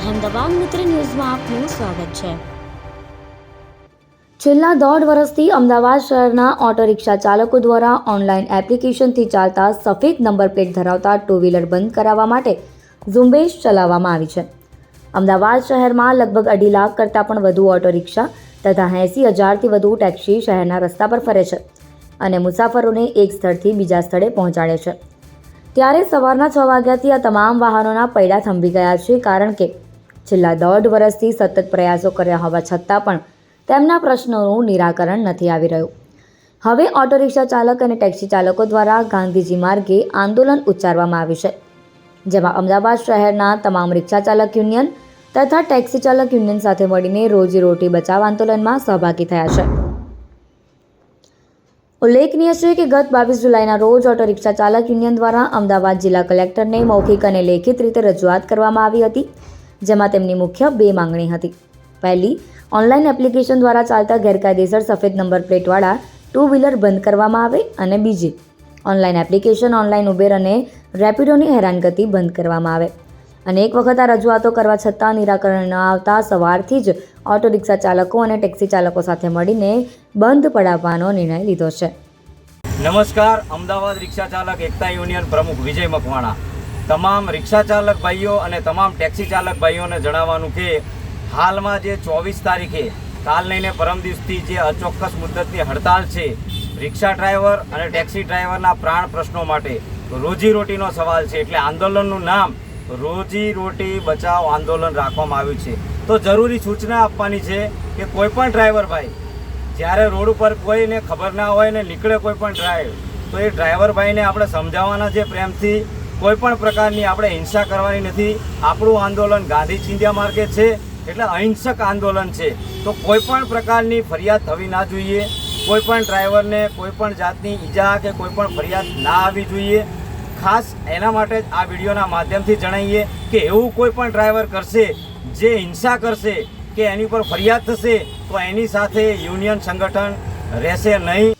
અહેમદાબાદ મિત્ર ન્યૂઝમાં આપનું સ્વાગત છે. છેલ્લા દોઢ વર્ષથી અમદાવાદ શહેરના ઓટો રિક્ષા ચાલકો દ્વારા ઓનલાઈન એપ્લિકેશનથી ચાલતા સફેદ નંબર પ્લેટ ધરાવતા ટુ વ્હીલર બંધ કરાવવા માટે ઝુંબેશ ચલાવવામાં આવી છે. અમદાવાદ શહેરમાં લગભગ અઢી લાખ કરતાં પણ વધુ ઓટો રિક્ષા તથા એંસી હજારથી વધુ ટેક્સી શહેરના રસ્તા પર ફરે છે અને મુસાફરોને એક સ્થળથી બીજા સ્થળે પહોંચાડે છે. ત્યારે સવારના છ વાગ્યાથી આ તમામ વાહનોના પૈડા થંભી ગયા છે કારણ કે છેલ્લા દોઢ વર્ષથી સતત પ્રયાસો કર્યા હોવા છતાં પણ તેમના પ્રશ્નોનું નિરાકરણ નથી આવી રહ્યું. હવે ઓટો રિક્ષા ચાલક અને ટેક્સી ચાલકો દ્વારા ગાંધીજી માર્ગે આંદોલન ઉચ્ચારવામાં આવ્યું છે, જેમાં અમદાવાદ શહેરના તમામ રિક્ષા ચાલક યુનિયન તથા ટેક્સી ચાલક યુનિયન સાથે મળીને રોજીરોટી બચાવ આંદોલનમાં સહભાગી થયા છે. ઉલ્લેખનીય છે કે ગત બાવીસ જુલાઈના રોજ ઓટો રિક્ષા ચાલક યુનિયન દ્વારા અમદાવાદ જિલ્લા કલેક્ટરને મૌખિક અને લેખિત રીતે રજૂઆત કરવામાં આવી હતી. જેમાં તેમની મુખ્ય બે માંગણી હતી. પહેલી, ઓનલાઈન એપ્લિકેશન દ્વારા ચાલતા ગેરકાયદેસર સફેદ નંબર પ્લેટવાળા ટુ વ્હીલર બંધ કરવામાં આવે અને બીજી, ઓનલાઈન એપ્લિકેશન, ઓનલાઈન ઉબેર અને રેપિડોની હેરાનગતિ બંધ કરવામાં આવે. અને એક વખત આ રજૂઆતો કરવા છતાં નિરાકરણ ન આવતા સવારથી જ ઓટો રિક્ષા ચાલકો અને ટેક્સી ચાલકો સાથે મળીને બંધ પડાવવાનો નિર્ણય લીધો છે. નમસ્કાર, અમદાવાદ રિક્ષા ચાલક એકતા યુનિયન પ્રમુખ વિજય મકવાણા. તમામ રિક્ષા ચાલક ભાઈઓ અને તમામ ટેક્સી ચાલક ભાઈઓને જણાવવાનું કે હાલમાં જે ચોવીસ તારીખે, કાલ લઈને પરમ દિવસથી જે અચોક્કસ મુદ્દતની હડતાલ છે, રિક્ષા ડ્રાઈવર અને ટેક્સી ડ્રાઈવરના પ્રાણ પ્રશ્નો માટે રોજીરોટીનો સવાલ છે. એટલે આંદોલનનું નામ રોજી રોટી બચાવ આંદોલન રાખવામાં આવ્યું છે. તો જરૂરી સૂચના આપવાની છે કે કોઈ પણ ડ્રાઈવર ભાઈ, જ્યારે રોડ ઉપર કોઈને ખબર ના હોય ને નીકળે કોઈ પણ ડ્રાઈવ, તો એ ડ્રાઈવર ભાઈને આપણે સમજાવવાના છે પ્રેમથી. કોઈ પણ પ્રકારની આપણે હિંસા કરવાની નથી. આપણું આંદોલન ગાંધી ચિંધ્યા માર્ગે છે, એટલે અહિંસક આંદોલન છે. તો કોઈ પણ પ્રકારની ફરિયાદ થવી ના જોઈએ. કોઈ પણ ડ્રાઈવરને કોઈ પણ જાતની ઈજા કે કોઈ પણ ફરિયાદ ના આવવી જોઈએ. ખાસ એના માટે જ આ વિડીયોના માધ્યમથી જણાવીએ કે એવું કોઈ પણ ડ્રાઈવર કરશે, જે હિંસા કરશે, કે એની પર ફરિયાદ થશે, તો એની સાથે યુનિયન સંગઠન રહેશે નહીં.